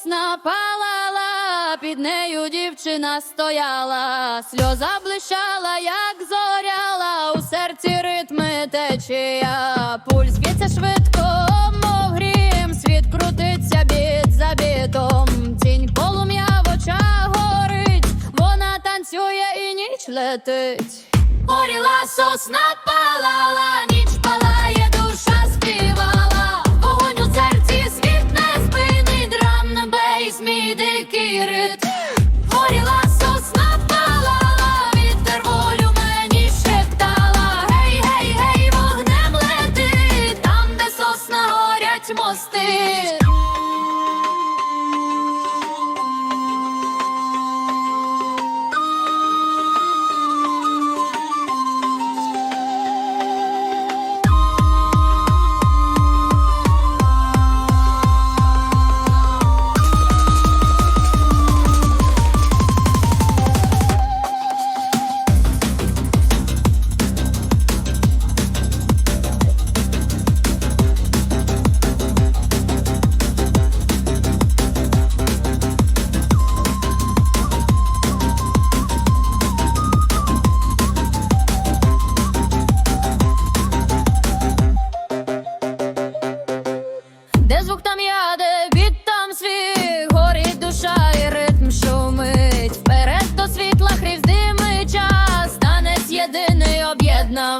сосна палала, під нею дівчина стояла, сльоза блищала, як зоряла, у серці ритми течія, пульс б'ється швидко, мов грім, світ крутиться біт за бітом, тінь полум'я в очах горить, вона танцює і ніч летить. Горіла сосна палала, ніч палає,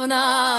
Ramana.